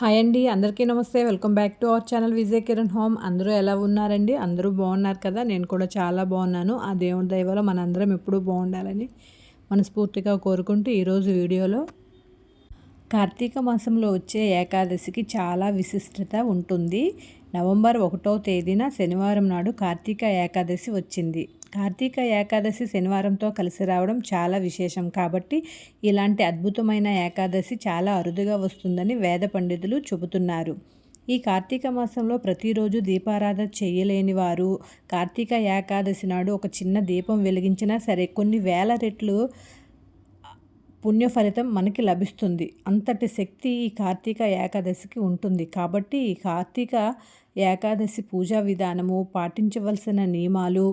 Hi అండి అందరికీ నమస్తే. Welcome back to our channel Vijay Kiran home. అందరూ ఎలా ఉన్నారండి? అందరూ బాగున్నారు కదా? నేను కూడా చాలా బాగున్నాను. ఆ దేవుడి దయవలో మనందరం ఎప్పుడూ బాగుండాలని మనస్ఫూర్తిగా కోరుకుంటూ ఈరోజు వీడియోలో కార్తీక మాసంలో వచ్చే ఏకాదశికి చాలా విశిష్టత ఉంటుంది. నవంబర్ ఒకటో తేదీన శనివారం నాడు కార్తీక ఏకాదశి వచ్చింది. కార్తీక ఏకాదశి శనివారంతో కలిసి రావడం చాలా విశేషం కాబట్టి ఇలాంటి అద్భుతమైన ఏకాదశి చాలా అరుదుగా వస్తుందని వేద పండితులు చెబుతున్నారు. ఈ కార్తీక మాసంలో ప్రతిరోజు దీపారాధన చేయలేని వారు కార్తీక ఏకాదశి నాడు ఒక చిన్న దీపం వెలిగించినా సరే కొన్ని వేల రెట్లు పుణ్య ఫలితం మనకి లభిస్తుంది. అంతటి శక్తి ఈ కార్తీక ఏకాదశికి ఉంటుంది కాబట్టి ఈ కార్తీక ఏకాదశి పూజా విధానము పాటించవలసిన నియమాలు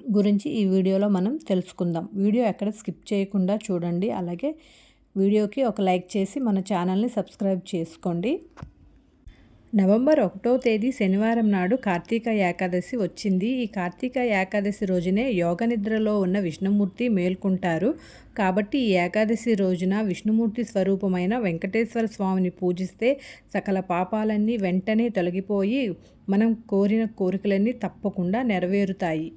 గురించి ఈ వీడియోలో మనం తెలుసుకుందాం. వీడియో ఎక్కడ స్కిప్ చేయకుండా చూడండి. అలాగే వీడియోకి ఒక లైక్ చేసి మన ఛానల్ని సబ్స్క్రైబ్ చేసుకోండి. నవంబర్ ఒకటో తేదీ శనివారం నాడు కార్తీక ఏకాదశి వచ్చింది. ఈ కార్తీక ఏకాదశి రోజునే యోగ నిద్రలో ఉన్న విష్ణుమూర్తి మేల్కొంటారు. కాబట్టి ఈ ఏకాదశి రోజున విష్ణుమూర్తి స్వరూపమైన వెంకటేశ్వర స్వామిని పూజిస్తే సకల పాపాలన్నీ వెంటనే తొలగిపోయి మనం కోరిన కోరికలన్నీ తప్పకుండా నెరవేరుతాయి.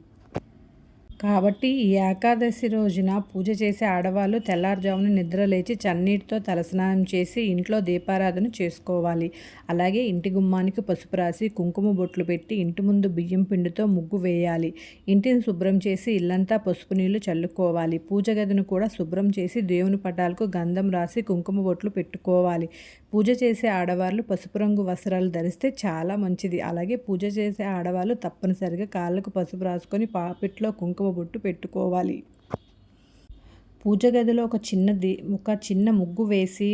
కాబట్టి ఈ ఏకాదశి రోజున పూజ చేసే ఆడవాళ్ళు తెల్లారుజామున నిద్ర లేచి చన్నీటితో తలస్నానం చేసి ఇంట్లో దీపారాధన చేసుకోవాలి. అలాగే ఇంటి గుమ్మానికి పసుపు రాసి కుంకుమ బొట్లు పెట్టి ఇంటి ముందు బియ్యం పిండితో ముగ్గు వేయాలి. ఇంటిని శుభ్రం చేసి ఇల్లంతా పసుపు నీళ్ళు చల్లుకోవాలి. పూజ గదిని కూడా శుభ్రం చేసి దేవుని పటాలకు గంధం రాసి కుంకుమ బొట్లు పెట్టుకోవాలి. పూజ చేసే ఆడవాళ్ళు పసుపు రంగు వస్త్రాలు ధరిస్తే చాలా మంచిది. అలాగే పూజ చేసే ఆడవాళ్ళు తప్పనిసరిగా కాళ్ళకు పసుపు రాసుకొని పాపిట్లో కుంకుమ బొట్టు పెట్టుకోవాలి. పూజ గదిలో ఒక చిన్నది ఒక చిన్న ముగ్గు వేసి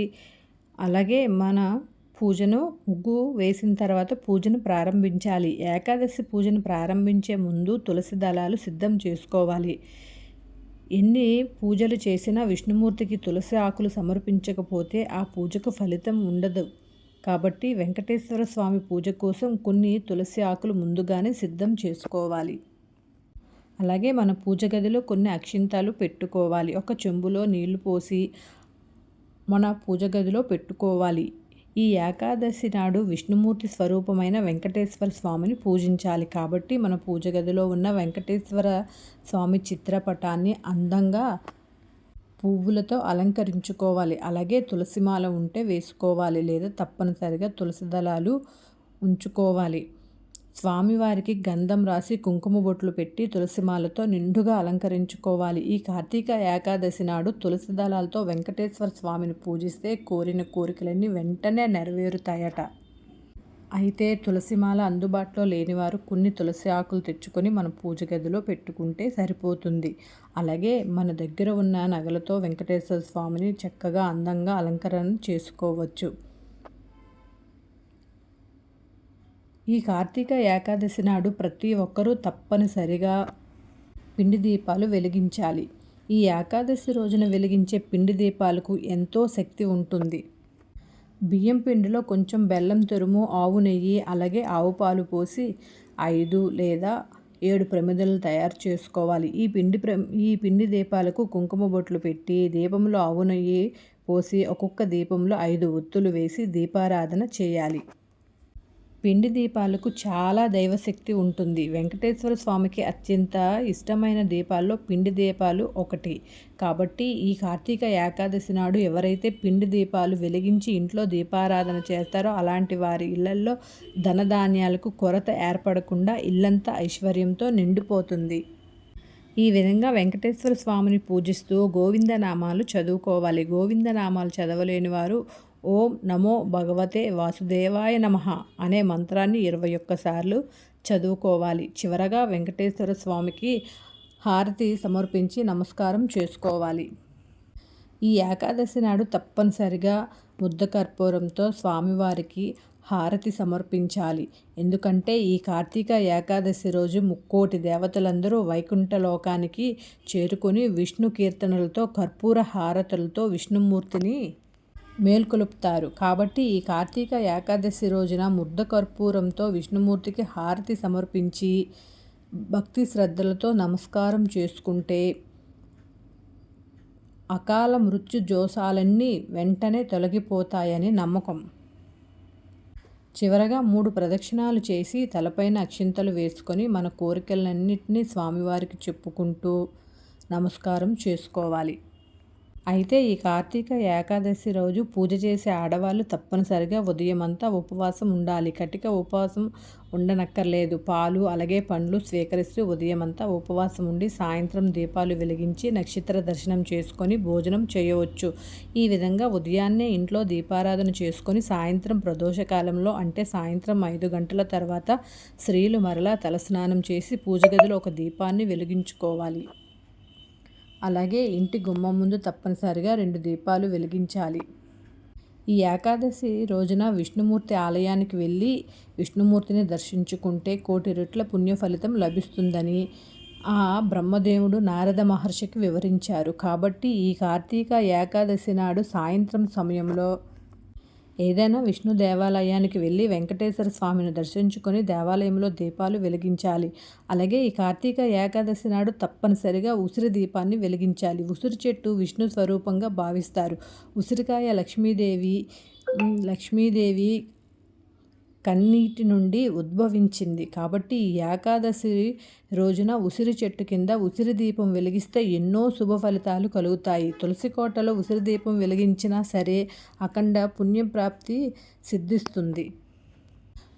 అలాగే మన పూజను ముగ్గు వేసిన తర్వాత పూజను ప్రారంభించాలి. ఏకాదశి పూజను ప్రారంభించే ముందు తులసి దళాలు సిద్ధం చేసుకోవాలి. ఎన్ని పూజలు చేసినా విష్ణుమూర్తికి తులసి ఆకులు సమర్పించకపోతే ఆ పూజకు ఫలితం ఉండదు. కాబట్టి వెంకటేశ్వర స్వామి పూజ కోసం కొన్ని తులసి ఆకులు ముందుగానే సిద్ధం చేసుకోవాలి. అలాగే మన పూజ గదిలో కొన్ని అక్షింతాలు పెట్టుకోవాలి. ఒక చెంబులో నీళ్ళు పోసి మన పూజ గదిలో పెట్టుకోవాలి. ఈ ఏకాదశి నాడు విష్ణుమూర్తి స్వరూపమైన వెంకటేశ్వర స్వామిని పూజించాలి. కాబట్టి మన పూజ గదిలో ఉన్న వెంకటేశ్వర స్వామి చిత్రపటాన్ని అందంగా పువ్వులతో అలంకరించుకోవాలి. అలాగే తులసిమాల ఉంటే వేసుకోవాలి. లేదా తప్పనిసరిగా తులసి దళాలు ఉంచుకోవాలి. స్వామివారికి గంధం రాసి కుంకుమ బొట్లు పెట్టి తులసిమాలతో నిండుగా అలంకరించుకోవాలి. ఈ కార్తీక ఏకాదశి నాడు తులసి దళాలతో వెంకటేశ్వర స్వామిని పూజిస్తే కోరిన కోరికలన్నీ వెంటనే నెరవేరుతాయట. అయితే తులసిమాల అందుబాటులో లేనివారు కొన్ని తులసి ఆకులు తెచ్చుకొని మన పూజ గదిలో పెట్టుకుంటే సరిపోతుంది. అలాగే మన దగ్గర ఉన్న నగలతో వెంకటేశ్వర స్వామిని చక్కగా అందంగా అలంకరణ చేసుకోవచ్చు. ఈ కార్తీక ఏకాదశి నాడు ప్రతి ఒక్కరూ తప్పనిసరిగా పిండి దీపాలు వెలిగించాలి. ఈ ఏకాదశి రోజున వెలిగించే పిండి దీపాలకు ఎంతో శక్తి ఉంటుంది. బియ్యం పిండిలో కొంచెం బెల్లం తురుము ఆవు నెయ్యి అలాగే ఆవు పాలు పోసి ఐదు లేదా ఏడు ప్రమిదలు తయారు చేసుకోవాలి. ఈ పిండి ప్ర ఈ పిండి దీపాలకు కుంకుమ బొట్లు పెట్టి దీపంలో ఆవు నెయ్యి పోసి ఒక్కొక్క దీపంలో ఐదు ఒత్తులు వేసి దీపారాధన చేయాలి. పిండి దీపాలకు చాలా దైవశక్తి ఉంటుంది. వెంకటేశ్వర స్వామికి అత్యంత ఇష్టమైన దీపాల్లో పిండి దీపాలు ఒకటి. కాబట్టి ఈ కార్తీక ఏకాదశి నాడు ఎవరైతే పిండి దీపాలు వెలిగించి ఇంట్లో దీపారాధన చేస్తారో అలాంటి వారి ఇళ్ళల్లో ధనధాన్యాలకు కొరత ఏర్పడకుండా ఇల్లంతా ఐశ్వర్యంతో నిండిపోతుంది. ఈ విధంగా వెంకటేశ్వర స్వామిని పూజిస్తూ గోవిందనామాలు చదువుకోవాలి. గోవిందనామాలు చదవలేని వారు ఓం నమో భగవతే వాసుదేవాయ నమ అనే మంత్రాన్ని ఇరవై ఒక్కసార్లు చదువుకోవాలి. చివరగా వెంకటేశ్వర స్వామికి హారతి సమర్పించి నమస్కారం చేసుకోవాలి. ఈ ఏకాదశి నాడు తప్పనిసరిగా ముద్ద కర్పూరంతో స్వామివారికి హారతి సమర్పించాలి. ఎందుకంటే ఈ కార్తీక ఏకాదశి రోజు ముక్కోటి దేవతలందరూ వైకుంఠ లోకానికి చేరుకొని విష్ణు కీర్తనలతో కర్పూర హారతులతో విష్ణుమూర్తిని మేల్కొలుపుతారు. కాబట్టి ఈ కార్తీక ఏకాదశి రోజున ముద్ద కర్పూరంతో విష్ణుమూర్తికి హారతి సమర్పించి భక్తి శ్రద్ధలతో నమస్కారం చేసుకుంటే అకాల మృత్యు జోసాలన్నీ వెంటనే తొలగిపోతాయని నమ్మకం. చివరగా మూడు ప్రదక్షిణాలు చేసి తలపైన అక్షింతలు వేసుకొని మన కోరికలన్నింటినీ స్వామివారికి చెప్పుకుంటూ నమస్కారం చేసుకోవాలి. అయితే ఈ కార్తీక ఏకాదశి రోజు పూజ చేసే ఆడవాళ్ళు తప్పనిసరిగా ఉదయం అంతా ఉపవాసం ఉండాలి. కటిక ఉపవాసం ఉండనక్కర్లేదు. పాలు అలాగే పండ్లు స్వీకరిస్తూ ఉదయమంతా అంతా ఉపవాసం ఉండి సాయంత్రం దీపాలు వెలిగించి నక్షత్ర దర్శనం చేసుకొని భోజనం చేయవచ్చు. ఈ విధంగా ఉదయాన్నే ఇంట్లో దీపారాధన చేసుకొని సాయంత్రం ప్రదోషకాలంలో అంటే సాయంత్రం ఐదు గంటల తర్వాత స్త్రీలు మరలా తలస్నానం చేసి పూజ గదిలో ఒక దీపాన్ని వెలిగించుకోవాలి. అలాగే ఇంటి గుమ్మం ముందు తప్పనిసరిగా రెండు దీపాలు వెలిగించాలి. ఈ ఏకాదశి రోజున విష్ణుమూర్తి ఆలయానికి వెళ్ళి విష్ణుమూర్తిని దర్శించుకుంటే కోటి రెట్ల పుణ్య ఫలితం లభిస్తుందని ఆ బ్రహ్మదేవుడు నారద మహర్షికి వివరించారు. కాబట్టి ఈ కార్తీక ఏకాదశి నాడు సాయంత్రం సమయంలో ఏదైనా విష్ణు దేవాలయానికి వెళ్ళి వెంకటేశ్వర స్వామిని దర్శించుకొని దేవాలయంలో దీపాలు వెలిగించాలి. అలాగే ఈ కార్తీక ఏకాదశి నాడు తప్పనిసరిగా ఉసిరి దీపాన్ని వెలిగించాలి. ఉసిరి చెట్టు విష్ణు స్వరూపంగా భావిస్తారు. ఉసిరికాయ లక్ష్మీదేవి లక్ష్మీదేవి కన్నీటి నుండి ఉద్భవించింది. కాబట్టి ఈ ఏకాదశి రోజున ఉసిరి చెట్టు కింద ఉసిరి దీపం వెలిగిస్తే ఎన్నో శుభ ఫలితాలు కలుగుతాయి. తులసి కోటలో ఉసిరి దీపం వెలిగించినా సరే అఖండ పుణ్యప్రాప్తి సిద్ధిస్తుంది.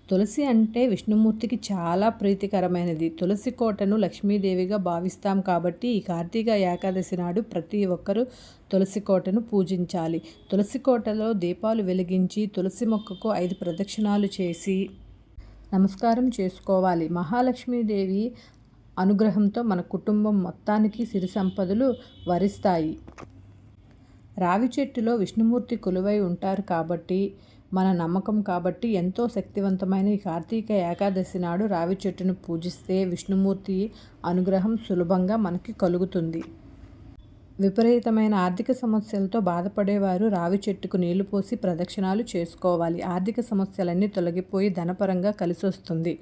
తులసి అంటే విష్ణుమూర్తికి చాలా ప్రీతికరమైనది. తులసి కోటను లక్ష్మీదేవిగా భావిస్తాం కాబట్టి ఈ కార్తీక ఏకాదశి నాడు ప్రతి ఒక్కరూ తులసి కోటను పూజించాలి. తులసి కోటలో దీపాలు వెలిగించి తులసి మొక్కకు ఐదు ప్రదక్షిణాలు చేసి నమస్కారం చేసుకోవాలి. మహాలక్ష్మీదేవి అనుగ్రహంతో మన కుటుంబం మొత్తానికి సిరి సంపదలు వరిస్తాయి. రావి చెట్టులో విష్ణుమూర్తి కొలువై ఉంటారు కాబట్టి మన నమ్మకం కాబట్టి ఎంతో శక్తివంతమైన ఈ కార్తీక ఏకాదశి నాడు రావి చెట్టును పూజిస్తే విష్ణుమూర్తి అనుగ్రహం సులభంగా మనకి కలుగుతుంది. విపరీతమైన ఆర్థిక సమస్యలతో బాధపడేవారు రావి చెట్టుకు నీళ్ళు పోసి ప్రదక్షిణాలు చేసుకోవాలి. ఆర్థిక సమస్యలన్నీ తొలగిపోయి ధనపరంగా కలిసి వస్తుంది.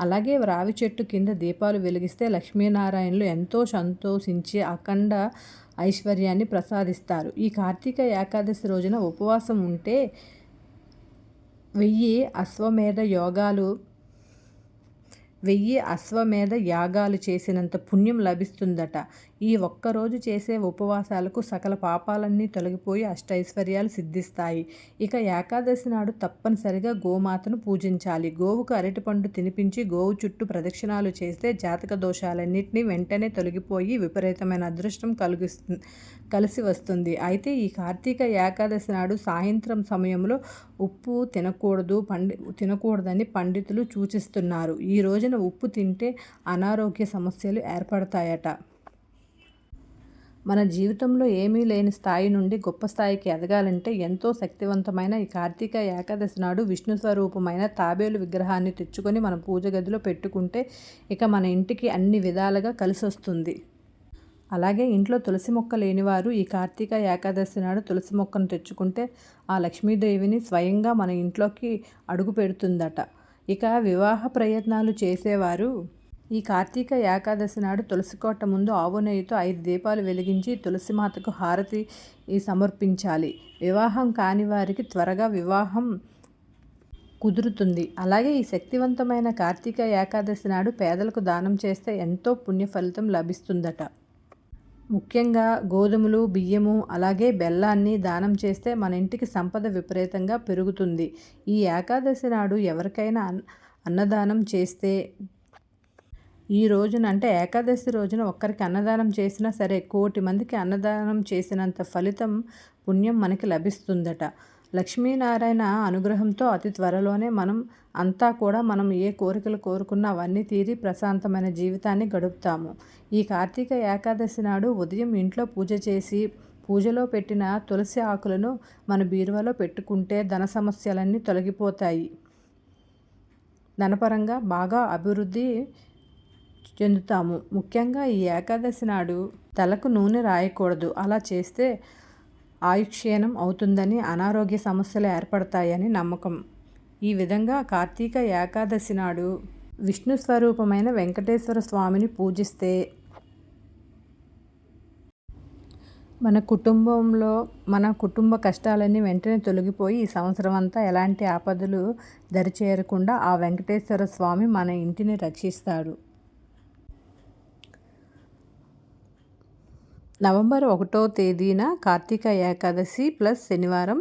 అలాగే రావి చెట్టు కింద దీపాలు వెలిగిస్తే లక్ష్మీనారాయణలు ఎంతో సంతోషించి అఖండ ఐశ్వర్యాన్ని ప్రసాదిస్తారు. ఈ కార్తీక ఏకాదశి రోజున ఉపవాసం ఉంటే వెయ్యి అశ్వమేధ యోగాలు వెయ్యి అశ్వమేధ యాగాలు చేసినంత పుణ్యం లభిస్తుందట. ఈ ఒక్కరోజు చేసే ఉపవాసాలకు సకల పాపాలన్నీ తొలగిపోయి అష్టైశ్వర్యాలు సిద్ధిస్తాయి. ఇక ఏకాదశి నాడు తప్పనిసరిగా గోమాతను పూజించాలి. గోవుకు అరటిపండు తినిపించి గోవు చుట్టూ ప్రదక్షిణాలు చేస్తే జాతక దోషాలన్నింటినీ వెంటనే తొలగిపోయి విపరీతమైన అదృష్టం కలిగిస్తుంది కలిసి వస్తుంది. అయితే ఈ కార్తీక ఏకాదశి నాడు సాయంత్రం సమయంలో ఉప్పు తినకూడదు పండి తినకూడదని పండితులు సూచిస్తున్నారు. ఈ రోజున ఉప్పు తింటే అనారోగ్య సమస్యలు ఏర్పడతాయట. మన జీవితంలో ఏమీ లేని స్థాయి నుండి గొప్ప స్థాయికి ఎదగాలంటే ఎంతో శక్తివంతమైన ఈ కార్తీక ఏకాదశి నాడు విష్ణు స్వరూపమైన తాబేలు విగ్రహాన్ని తెచ్చుకొని మన పూజ గదిలో పెట్టుకుంటే ఇక మన ఇంటికి అన్ని విధాలుగా కలిసి వస్తుంది. అలాగే ఇంట్లో తులసి మొక్క లేనివారు ఈ కార్తీక ఏకాదశి నాడు తులసి మొక్కను తెచ్చుకుంటే ఆ లక్ష్మీదేవిని స్వయంగా మన ఇంట్లోకి అడుగు పెడుతుందట. ఇక వివాహ ప్రయత్నాలు చేసేవారు ఈ కార్తీక ఏకాదశి నాడు తులసి కోట ముందు ఆవు నెయ్యితో ఐదు దీపాలు వెలిగించి తులసి మాతకు హారతి సమర్పించాలి. వివాహం కాని వారికి త్వరగా వివాహం కుదురుతుంది. అలాగే ఈ శక్తివంతమైన కార్తీక ఏకాదశి నాడు పేదలకు దానం చేస్తే ఎంతో పుణ్య ఫలితం లభిస్తుందట. ముఖ్యంగా గోధుమలు బియ్యము అలాగే బెల్లాన్ని దానం చేస్తే మన ఇంటికి సంపద విపరీతంగా పెరుగుతుంది. ఈ ఏకాదశి నాడు ఎవరికైనా అన్నదానం చేస్తే ఈ రోజున అంటే ఏకాదశి రోజున ఒక్కరికి అన్నదానం చేసినా సరే కోటి మందికి అన్నదానం చేసినంత ఫలితం పుణ్యం మనకి లభిస్తుందట. లక్ష్మీనారాయణ అనుగ్రహంతో అతి త్వరలోనే మనం అంతా కూడా మనం ఏ కోరికలు కోరుకున్నా అవన్నీ తీరి ప్రశాంతమైన జీవితాన్ని గడుపుతాము. ఈ కార్తీక ఏకాదశి నాడు ఉదయం ఇంట్లో పూజ చేసి పూజలో పెట్టిన తులసి ఆకులను మన బీరువాలో పెట్టుకుంటే ధన సమస్యలన్నీ తొలగిపోతాయి. ధనపరంగా బాగా అభివృద్ధి చెందుతాము. ముఖ్యంగా ఈ ఏకాదశి నాడు తలకు నూనె రాయకూడదు. అలా చేస్తే ఆయుక్షీణం అవుతుందని అనారోగ్య సమస్యలు ఏర్పడతాయని నమ్మకం. ఈ విధంగా కార్తీక ఏకాదశి నాడు విష్ణు స్వరూపమైన వెంకటేశ్వర స్వామిని పూజిస్తే మన కుటుంబంలో మన కుటుంబ కష్టాలన్నీ వెంటనే తొలగిపోయి ఈ సంవత్సరం అంతా ఎలాంటి ఆపదలు దరిచేరకుండా ఆ వెంకటేశ్వర స్వామి మన ఇంటిని రక్షిస్తాడు. నవంబర్ ఒకటో తేదీన కార్తీక ఏకాదశి ప్లస్ శనివారం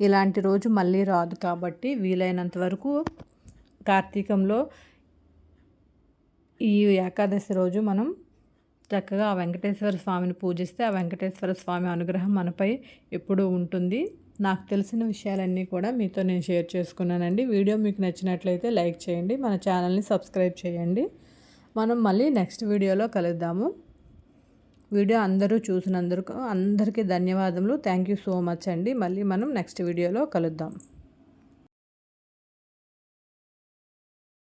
ఇలాంటి రోజు మళ్ళీ రాదు కాబట్టి వీలైనంత వరకు కార్తీకంలో ఈ ఏకాదశి రోజు మనం చక్కగా ఆ వెంకటేశ్వర స్వామిని పూజిస్తే ఆ వెంకటేశ్వర స్వామి అనుగ్రహం మనపై ఎప్పుడూ ఉంటుంది. నాకు తెలిసిన విషయాలన్నీ కూడా మీతో నేను షేర్ చేసుకున్నానండి. వీడియో మీకు నచ్చినట్లయితే లైక్ చేయండి. మన ఛానల్ని సబ్స్క్రైబ్ చేయండి. మనం మళ్ళీ నెక్స్ట్ వీడియోలో కలుద్దాము. వీడియో అందరూ చూసినందుకు అందరికీ ధన్యవాదములు. థ్యాంక్ యూ సో మచ్ అండి. మళ్ళీ మనం నెక్స్ట్ వీడియోలో కలుద్దాం.